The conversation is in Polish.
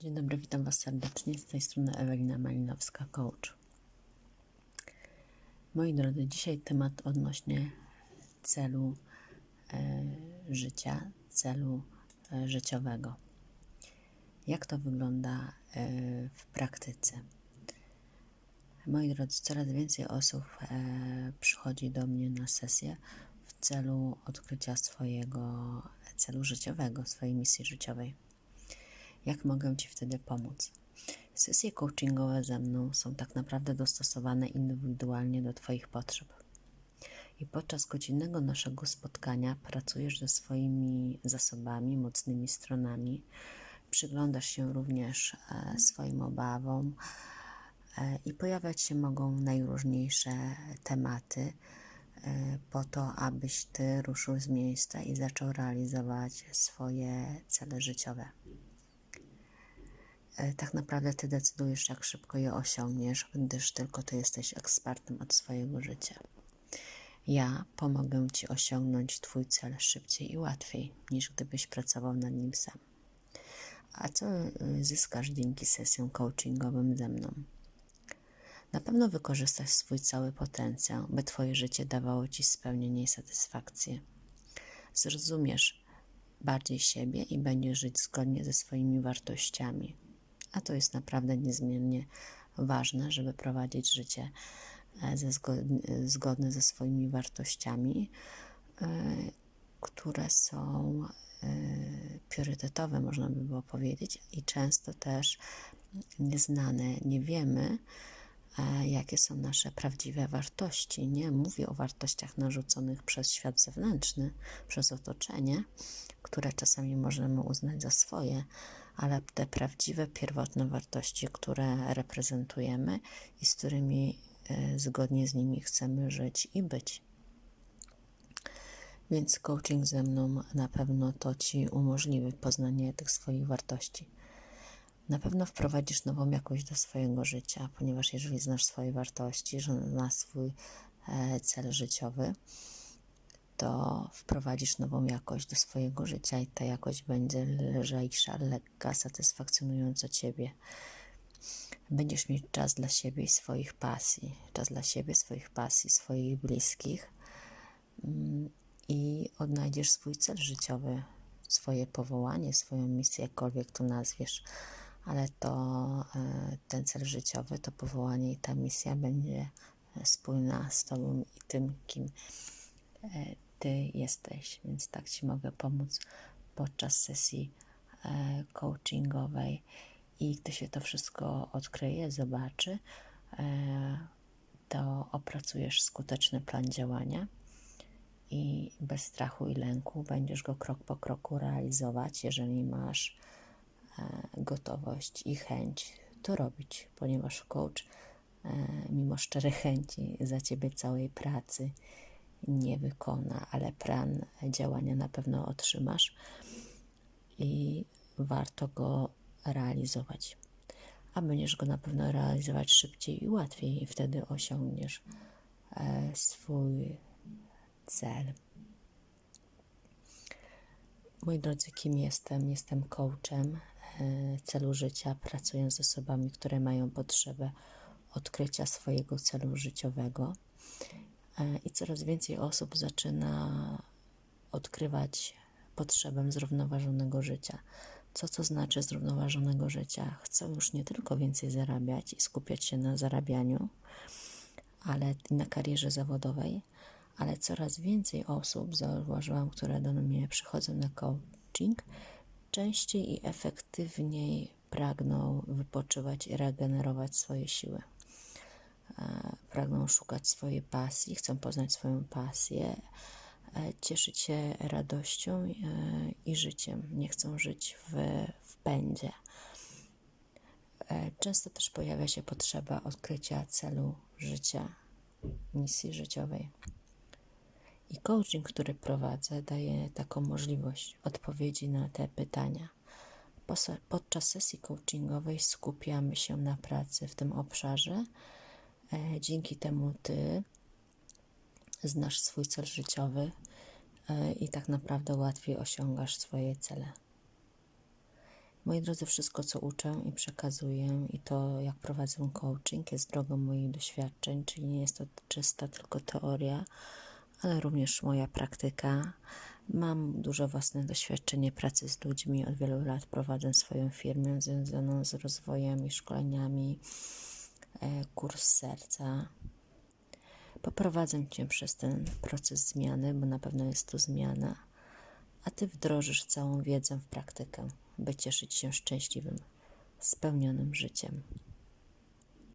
Dzień dobry, witam Was serdecznie. Z tej strony Ewelina Malinowska, coach. Moi drodzy, dzisiaj temat odnośnie celu e, życia, celu e, życiowego. Jak to wygląda e, w praktyce? Moi drodzy, coraz więcej osób e, przychodzi do mnie na sesję w celu odkrycia swojego celu życiowego, swojej misji życiowej. Jak mogę Ci wtedy pomóc? Sesje coachingowe ze mną są tak naprawdę dostosowane indywidualnie do Twoich potrzeb. I podczas godzinnego naszego spotkania pracujesz ze swoimi zasobami, mocnymi stronami. Przyglądasz się również e, swoim obawom e, i pojawiać się mogą najróżniejsze tematy e, po to, abyś Ty ruszył z miejsca i zaczął realizować swoje cele życiowe tak naprawdę Ty decydujesz, jak szybko je osiągniesz, gdyż tylko Ty jesteś ekspertem od swojego życia. Ja pomogę Ci osiągnąć Twój cel szybciej i łatwiej, niż gdybyś pracował nad nim sam. A co y, zyskasz dzięki sesjom coachingowym ze mną? Na pewno wykorzystasz swój cały potencjał, by Twoje życie dawało Ci spełnienie i satysfakcję. Zrozumiesz bardziej siebie i będziesz żyć zgodnie ze swoimi wartościami. A to jest naprawdę niezmiennie ważne, żeby prowadzić życie e, ze zgodne, ze swoimi wartościami, e, które są e, priorytetowe, można by było powiedzieć, i często też nieznane. Nie wiemy, jakie są nasze prawdziwe wartości. Nie mówię o wartościach narzuconych przez świat zewnętrzny, przez otoczenie, które czasami możemy uznać za swoje, ale te prawdziwe, pierwotne wartości, które reprezentujemy i z którymi e, zgodnie z nimi chcemy żyć i być. Więc coaching ze mną na pewno to Ci umożliwi poznanie tych swoich wartości. Na pewno wprowadzisz nową jakość do swojego życia, ponieważ jeżeli znasz swoje wartości, znasz swój e, cel życiowy, to wprowadzisz nową jakość do swojego życia i ta jakość będzie lżejsza, lekka, satysfakcjonująca Ciebie. Będziesz mieć czas dla siebie i swoich pasji, czas dla siebie, swoich pasji, swoich bliskich mm, i odnajdziesz swój cel życiowy, swoje powołanie, swoją misję, jakkolwiek to nazwiesz, ale to e, ten cel życiowy, to powołanie i ta misja będzie e, spójna z Tobą i tym, kim e, Ty jesteś, więc tak Ci mogę pomóc podczas sesji e, coachingowej. I gdy się to wszystko odkryje, zobaczy, e, to opracujesz skuteczny plan działania i bez strachu i lęku będziesz go krok po kroku realizować, jeżeli masz e, gotowość i chęć to robić, ponieważ coach, mimo szczerej chęci za ciebie całej pracy nie wykona, ale plan działania na pewno otrzymasz i warto go realizować. A będziesz go na pewno realizować szybciej i łatwiej, i wtedy osiągniesz e, swój cel. Moi drodzy, kim jestem? Jestem coachem e, celu życia, pracuję z osobami, które mają potrzebę odkrycia swojego celu życiowego. E, I coraz więcej osób zaczyna odkrywać potrzebę zrównoważonego życia. Co to znaczy zrównoważonego życia? Chcą już nie tylko więcej zarabiać i skupiać się na zarabianiu, ale na karierze zawodowej, ale coraz więcej osób, zauważyłam, które do mnie przychodzą na coaching, częściej i efektywniej pragną wypoczywać i regenerować swoje siły. Pragną szukać swojej pasji, chcą poznać swoją pasję, e, cieszyć się radością e, i życiem. Nie chcą żyć w, w pędzie. E, Często też pojawia się potrzeba odkrycia celu życia, misji życiowej. I coaching, który prowadzę, daje taką możliwość odpowiedzi na te pytania. Podczas sesji coachingowej skupiamy się na pracy w tym obszarze. E, Dzięki temu ty znasz swój cel życiowy e, i tak naprawdę łatwiej osiągasz swoje cele. Moi drodzy, wszystko co uczę i przekazuję i to jak prowadzę coaching jest drogą moich doświadczeń, czyli nie jest to czysta tylko teoria, ale również moja praktyka. Mam duże własne doświadczenie pracy z ludźmi. Od wielu lat prowadzę swoją firmę związaną z rozwojem i szkoleniami. E, Kurs serca. Poprowadzę Cię przez ten proces zmiany, bo na pewno jest to zmiana, a Ty wdrożysz całą wiedzę w praktykę, by cieszyć się szczęśliwym, spełnionym życiem.